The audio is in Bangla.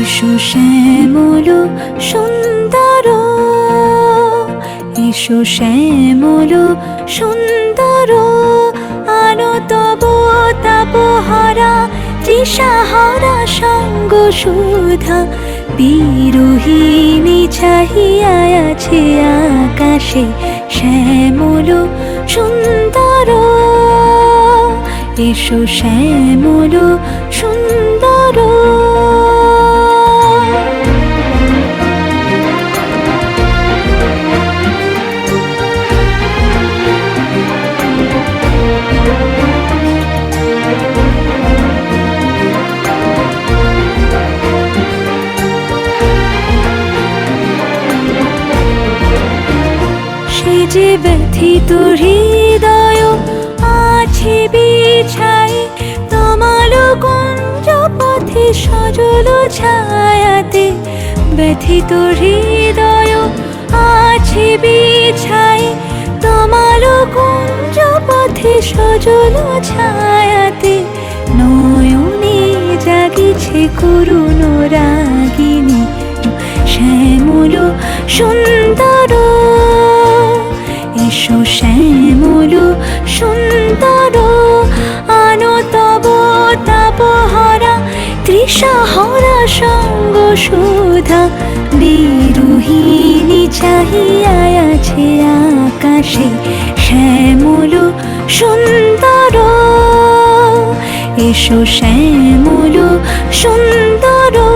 এসো শ্যামল সুন্দর। এসো শ্যামল সুন্দর। আনো তব তাপহারা তৃষাহারা সঙ্গ সুধা। বিরোহিণী চাহিয়া আছে আকাশে শ্যামল সুন্দর। এসো শ্যামল সুন্দর। যে ব্যথিত হৃদয় আছে বিছাই তমাল কুঞ্জ পথে সজল ছায়াতে ব্যথিত হৃদয় আছে বিছাই তমাল কুঞ্জ পথে সজল ছায়াতে নয়নে জাগিছে করুণ রাগিনী। সুন্দর আনো তব তাপহারা তৃষাহরা সঙ্গ সুধা বিরোহিণী চাহিয়া আছে আকাশে শ্যামল সুন্দর। এসো শ্যামল সুন্দর।